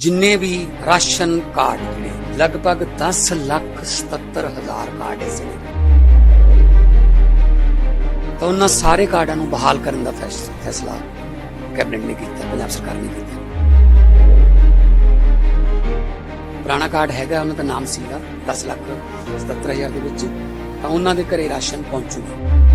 ਜਿੰਨੇ ਵੀ ration card ਜਿਹੜੇ, ਲਗਭਗ 10 ਲੱਖ 77 ਹਜ਼ਾਰ ਕਾਰਡ ਇਸ ਨੇ। ਤਾਂ ਉਹਨਾਂ ਸਾਰੇ ਕਾਰਡਾਂ ਨੂੰ ਬਹਾਲ ਕਰਨ ਦਾ ਫੈਸ- ਫੈਸਲਾ ਕੈਬਨਿਟ ਨੇ ਕੀਤਾ, ਪੰਜਾਬ ਸਰਕਾਰ ਨੇ ਕੀਤਾ। ਪੁਰਾਣਾ ਕਾਰਡ ਹੈਗਾ, ਉਹਨਾਂ ਦਾ ਨਾਮ ਸੀਗਾ 10 ਲੱਖ 77 ਹਜ਼ਾਰ ਦੇ ਵਿੱਚ। ਤਾਂ ਉਹਨਾਂ ਦੇ ਘਰੇ ਰਾਸ਼ਨ ਪਹੁੰਚੂਗਾ।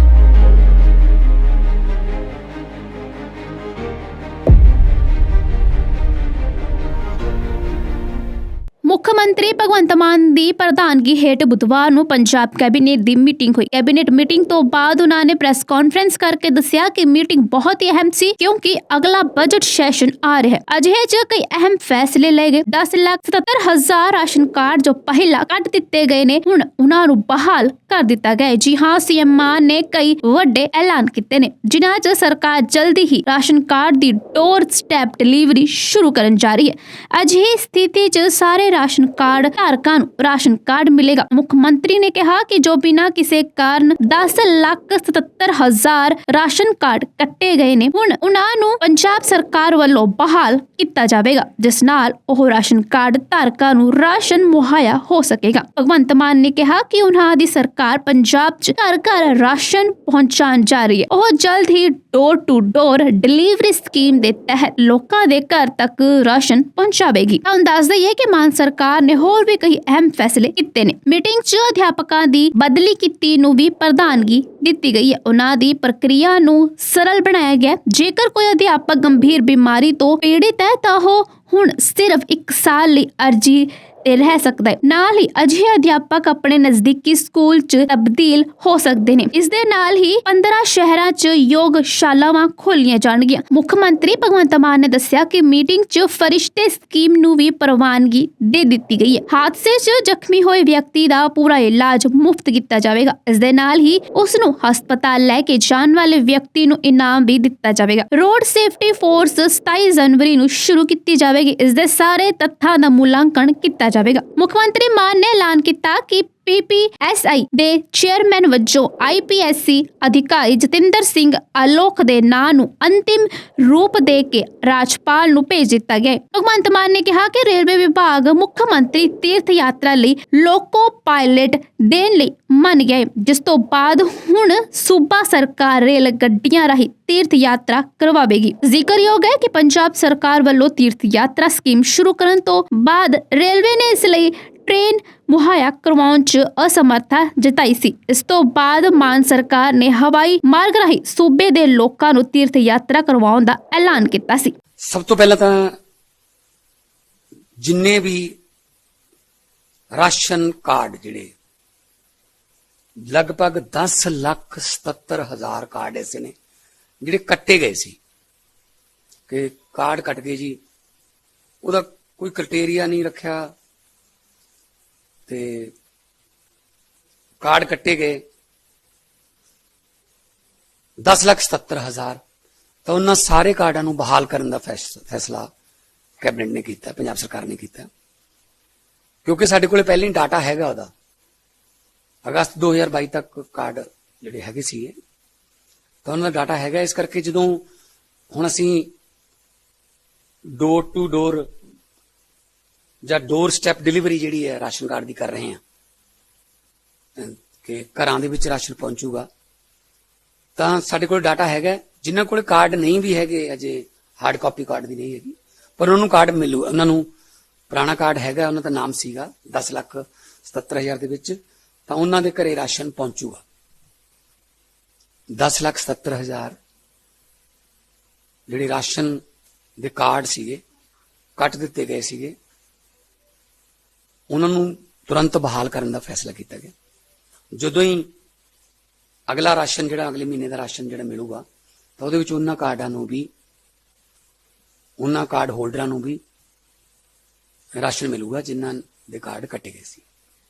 ਮੁੱਖ ਮੰਤਰੀ ਭਗਵੰਤ ਮਾਨ ਦੀ ਪ੍ਰਧਾਨਗੀ ਹੇਠ ਬੁੱਧਵਾਰ ਨੂੰ ਪੰਜਾਬ ਕੈਬਨਿਟ ਦੀ ਮੀਟਿੰਗ ਹੋਈ ਕੈਬਨਿਟ ਮੀਟਿੰਗ ਤੋਂ ਬਾਅਦ ਉਹਨਾਂ ਨੇ ਪ੍ਰੈਸ ਕਾਨਫਰੰਸ ਕਰਕੇ ਦੱਸਿਆ ਕਿ ਮੀਟਿੰਗ ਬਹੁਤ ਹੀ ਅਹਿਮ ਸੀ ਕਿਉਂਕਿ ਅਗਲਾ ਬਜਟ ਸੈਸ਼ਨ ਆ ਰਿਹਾ ਹੈ ਅਜਿਹੇ 'ਚ ਕਈ ਅਹਿਮ ਫੈਸਲੇ ਲਏ ਗਏ 10 ਲੱਖ 77 ਹਜ਼ਾਰ ਰਾਸ਼ਨ ਕਾਰਡ ਜੋ ਪਹਿਲਾਂ ਕੱਟ ਦਿੱਤੇ ਗਏ ਨੇ ਹੁਣ ਉਹਨਾਂ ਨੂੰ ਬਹਾਲ ਕਰ ਦਿੱਤਾ ਗਿਆ ਹੈ। ਜੀ ਹਾਂ ਸੀਐਮ ਮਾਨ ਨੇ ਕਈ ਵੱਡੇ ਐਲਾਨ ਕੀਤੇ ਨੇ ਜਿਨ੍ਹਾਂ 'ਚ ਸਰਕਾਰ ਜਲਦੀ ਹੀ ਰਾਸ਼ਨ ਕਾਰਡ ਦੀ ਡੋਰ ਸਟੈਪ ਡਿਲੀਵਰੀ ਸ਼ੁਰੂ ਕਰਨ ਜਾ ਰਹੀ ਹੈ ਅਜਿਹੀ ਸਥਿਤੀ 'ਚ ਸਾਰੇ ਰਾਸ਼ਨ ਕਾਰਡ ਧਾਰਕਾਂ ਨੂੰ ਰਾਸ਼ਨ ਕਾਰਡ ਮਿਲੇਗਾ। ਮੁੱਖ ਮੰਤਰੀ ਨੇ ਕਿਹਾ ਕਿ ਜੋ ਬਿਨਾਂ ਕਿਸੇ ਕਾਰਨ 10 ਲੱਖ 77 ਹਜ਼ਾਰ ਰਾਸ਼ਨ ਕਾਰਡ ਕੱਟੇ ਗਏ ਨੇ, ਹੁਣ ਉਹਨਾਂ ਨੂੰ ਪੰਜਾਬ ਸਰਕਾਰ ਵੱਲੋਂ ਬਹਾਲ ਕੀਤਾ ਜਾਵੇਗਾ, ਜਿਸ ਨਾਲ ਉਹ ਰਾਸ਼ਨ ਕਾਰਡ ਧਾਰਕਾਂ ਨੂੰ ਰਾਸ਼ਨ ਮੁਹੱਈਆ ਹੋ ਸਕੇਗਾ। ਭਗਵੰਤ ਮਾਨ ਨੇ ਕਿਹਾ ਕਿ ਉਹਨਾਂ ਦੀ ਸਰਕਾਰ ਪੰਜਾਬ 'ਚ ਘਰ ਘਰ ਰਾਸ਼ਨ ਪਹੁੰਚਾਉਣ ਜਾ ਰਹੀ ਹੈ। ਉਹ ਜਲਦ ਹੀ door to door delivery scheme ਦੇ ਤਹਿਤ ਲੋਕਾਂ ਦੇ ਘਰ ਤੱਕ ਰਾਸ਼ਨ ਪਹੁੰਚਾਵੇਗੀ। ਤੁਹਾਨੂੰ ਦੱਸ ਦਈਏ ਕਿ ਮਾਨ ਸਰਕਾਰ ਨੇ ਹੋਰ ਵੀ ਕਈ ਅਹਿਮ ਫੈਸਲੇ ਕੀਤੇ ਨੇ। ਮੀਟਿੰਗ 'ਚ ਅਧਿਆਪਕਾਂ ਦੀ ਬਦਲੀ ਕੀਤੀ ਨੂੰ ਵੀ ਪ੍ਰਧਾਨਗੀ ਦਿੱਤੀ ਗਈ ਹੈ। ਉਹਨਾਂ ਦੀ ਪ੍ਰਕਿਰਿਆ ਨੂੰ ਸਰਲ ਬਣਾਇਆ ਗਿਆ ਜੇਕਰ ਕੋਈ ਅਧਿਆਪਕ ਗੰਭੀਰ ਬਿਮਾਰੀ ਤੋਂ ਪੀੜਿਤ ਹੈ, ਤਾਂ ਉਹ ਹੁਣ ਸਿਰਫ 1 ਸਾਲ ਲਈ ਅਰਜੀ ਤੇ ਰਹਿ ਸਕਦਾ ਹੈ। ਨਾਲ ਹੀ ਅਜਿਹੇ ਅਧਿਆਪਕ ਆਪਣੇ ਨਜ਼ਦੀਕੀ ਸਕੂਲ 'ਚ ਤਬਦੀਲ ਹੋ ਸਕਦੇ ਨੇ। ਇਸ ਦੇ ਨਾਲ ਹੀ 15 ਸ਼ਹਿਰਾਂ 'ਚ ਯੋਗਸ਼ਾਲਾਵਾਂ ਖੋਲੀਆਂ ਜਾਣਗੀਆਂ। ਮੁੱਖ ਮੰਤਰੀ ਭਗਵੰਤ ਮਾਨ ਨੇ ਦੱਸਿਆ ਕਿ ਮੀਟਿੰਗ 'ਚ ਫਰਿਸ਼ਤੇ ਸਕੀਮ ਨੂੰ ਵੀ ਪ੍ਰਵਾਨਗੀ ਦੇ ਦਿੱਤੀ ਗਈ ਹੈ। ਹਾਦਸੇ 'ਚ ਜ਼ਖਮੀ ਹੋਏ ਵਿਅਕਤੀ ਦਾ ਪੂਰਾ ਇਲਾਜ ਮੁਫਤ ਕੀਤਾ ਜਾਵੇਗਾ। ਇਸ ਦੇ ਨਾਲ ਹੀ ਉਸ ਨੂੰ ਹਸਪਤਾਲ ਲੈ ਕੇ ਜਾਣ ਵਾਲੇ ਵਿਅਕਤੀ ਨੂੰ ਇਨਾਮ ਵੀ ਦਿੱਤਾ ਜਾਵੇਗਾ। ਰੋਡ ਸੇਫਟੀ ਫੋਰਸ 27 ਜਨਵਰੀ ਨੂੰ ਸ਼ੁਰੂ ਕੀਤੀ ਜਾਵੇਗੀ। ਇਸ ਦੇ ਸਾਰੇ ਤੱਥਾਂ ਦਾ ਮੁਲਾਂਕਣ ਕੀਤਾ ਜਾਵੇਗਾ। ਮੁੱਖ ਮੰਤਰੀ ਮਾਨ ਨੇ ਐਲਾਨ ਕੀਤਾ ਕਿ ਪੀਪੀਐਸਆਈ ਦੇ ਚੇਅਰਮੈਨ ਵਜੋਂ ਆਈਪੀਐਸਸੀ ਅਧਿਕਾਰੀ ਜਤਿੰਦਰ ਸਿੰਘ ਆਲੋਕ ਦੇ ਨਾਂ ਨੂੰ ਅੰਤਿਮ ਰੂਪ ਦੇ ਕੇ ਰਾਜਪਾਲ ਨੂੰ ਭੇਜ ਦਿੱਤਾ ਗਿਆ ਭਗਵੰਤ ਮਾਨ ਨੇ ਕਿਹਾ ਕਿ ਰੇਲਵੇ ਵਿਭਾਗ ਮੁੱਖ ਮੰਤਰੀ ਤੀਰਥ ਯਾਤਰਾ ਲਈ ਲੋਕੋ ਪਾਇਲਟ ਦੇਣ ਲਈ ਮੰਨ ਗਏ ਜਿਸ ਤੋਂ ਬਾਅਦ ਹੁਣ ਸੂਬਾ ਸਰਕਾਰ ਰੇਲ ਗੱਡੀਆਂ ਰਾਹੀਂ ਤੀਰਥ ਯਾਤਰਾ ਕਰਵਾਵੇਗੀ। ਜ਼ਿਕਰਯੋਗ ਹੈ ਕਿ ਪੰਜਾਬ ਸਰਕਾਰ ਵੱਲੋਂ ਤੀਰਥ ਯਾਤਰਾ ਸਕੀਮ ਸ਼ੁਰੂ ਕਰਨ ਤੋਂ ਬਾਅਦ ਰੇਲਵੇ ਨੇ ਇਸ ਲਈ ਟ੍ਰੇਨ ਮੁਹੱਈਆ ਕਰਵਾਉਣ 'ਚ ਅਸਮਰਥਾ ਜਤਾਈ ਸੀ। ਇਸ ਤੋਂ ਬਾਅਦ ਮਾਨ ਸਰਕਾਰ ਨੇ ਹਵਾਈ ਮਾਰਗ ਰਾਹੀਂ ਸੂਬੇ ਦੇ ਲੋਕਾਂ ਨੂੰ ਤੀਰਥ ਯਾਤਰਾ ਕਰਵਾਉਣ ਦਾ ਐਲਾਨ ਕੀਤਾ ਸੀ। ਸਭ ਤੋਂ ਪਹਿਲਾਂ ਤਾਂ ਜਿੰਨੇ ਵੀ ਰਾਸ਼ਨ ਕਾਰਡ ਜਿਹੜੇ, ਲਗਭਗ 10 ਲੱਖ 77 ਹਜ਼ਾਰ ਕਾਰਡ ਐਸੇ ਨੇ, ਜਿਹੜੇ ਕੱਟੇ ਗਏ ਸੀ। ਕਿ ਕਾਰਡ ਕੱਟ ਗਏ ਜੀ, ਉਹਦਾ ਕੋਈ ਕ੍ਰਾਈਟੇਰੀਆ ਨਹੀਂ ਰੱਖਿਆ ਤੇ ਕਾਰਡ ਕੱਟੇ ਗਏ। 10 ਲੱਖ 77 ਹਜ਼ਾਰ। ਤਾਂ ਉਹਨਾਂ ਸਾਰੇ ਕਾਰਡਾਂ ਨੂੰ ਬਹਾਲ ਕਰਨ ਦਾ ਫੈਸ- ਫੈਸਲਾ ਕੈਬਨਿਟ ਨੇ ਕੀਤਾ, ਪੰਜਾਬ ਸਰਕਾਰ ਨੇ ਕੀਤਾ। ਕਿਉਂਕਿ ਸਾਡੇ ਕੋਲੇ ਪਹਿਲਾਂ ਹੀ ਡਾਟਾ ਹੈਗਾ ਉਹਦਾ। ਅਗਸਤ 2022 ਤੱਕ ਕਾਰਡ ਜਿਹੜੇ ਹੈਗੇ ਸੀਗੇ ਤਾਂ ਉਹਨਾਂ ਦਾ ਡਾਟਾ ਹੈਗਾ। ਇਸ ਕਰਕੇ ਜਦੋਂ ਹੁਣ ਅਸੀਂ ਡੋਰ ਟੂ ਡੋਰ ਜਾਂ ਡੋਰ ਸਟੈਪ ਡਿਲੀਵਰੀ ਜਿਹੜੀ ਹੈ, ਰਾਸ਼ਨ ਕਾਰਡ ਦੀ ਕਰ ਰਹੇ ਹਾਂ। ਕਿ ਘਰਾਂ ਦੇ ਵਿੱਚ ਰਾਸ਼ਨ ਪਹੁੰਚੂਗਾ। ਤਾਂ ਸਾਡੇ ਕੋਲ ਡਾਟਾ ਹੈਗਾ ਜਿਨ੍ਹਾਂ ਕੋਲ ਕਾਰਡ ਨਹੀਂ ਵੀ ਹੈਗੇ, ਅਜੇ ਹਾਰਡ ਕਾਪੀ ਕਾਰਡ ਦੀ ਨਹੀਂ ਹੈਗੀ, ਪਰ ਉਹਨਾਂ ਨੂੰ ਕਾਰਡ ਮਿਲੂ, ਉਹਨਾਂ ਨੂੰ ਪੁਰਾਣਾ ਕਾਰਡ ਹੈਗਾ, ਉਹਨਾਂ ਦਾ ਨਾਮ ਸੀਗਾ 10 ਲੱਖ 77 ਹਜ਼ਾਰ ਦੇ ਵਿੱਚ, ਤਾਂ ਉਹਨਾਂ ਦੇ ਘਰੇ ਰਾਸ਼ਨ ਪਹੁੰਚੂਗਾ। 10 ਲੱਖ 77 ਹਜ਼ਾਰ ਜਿਹੜੇ ਰਾਸ਼ਨ ਦੇ ਕਾਰਡ ਸੀਗੇ, ਕੱਟ ਦਿੱਤੇ ਗਏ ਸੀਗੇ। ਉਹਨਾਂ ਨੂੰ ਤੁਰੰਤ ਬਹਾਲ ਕਰਨ ਦਾ ਫੈਸਲਾ ਕੀਤਾ ਗਿਆ। ਜਦੋਂ ਹੀ ਅਗਲਾ ਰਾਸ਼ਨ ਜਿਹੜਾ ਅਗਲੇ ਮਹੀਨੇ ਦਾ ਰਾਸ਼ਨ ਜਿਹੜਾ ਮਿਲੂਗਾ, ਤਾਂ ਉਹਦੇ ਵਿੱਚ ਉਹਨਾਂ ਕਾਰਡਾਂ ਨੂੰ ਵੀ, ਉਹਨਾਂ ਕਾਰਡ ਹੋਲਡਰਾਂ ਨੂੰ ਵੀ ਰਾਸ਼ਨ ਮਿਲੂਗਾ ਜਿਨ੍ਹਾਂ ਦੇ ਕਾਰਡ ਕੱਟੇ ਗਏ ਸੀ।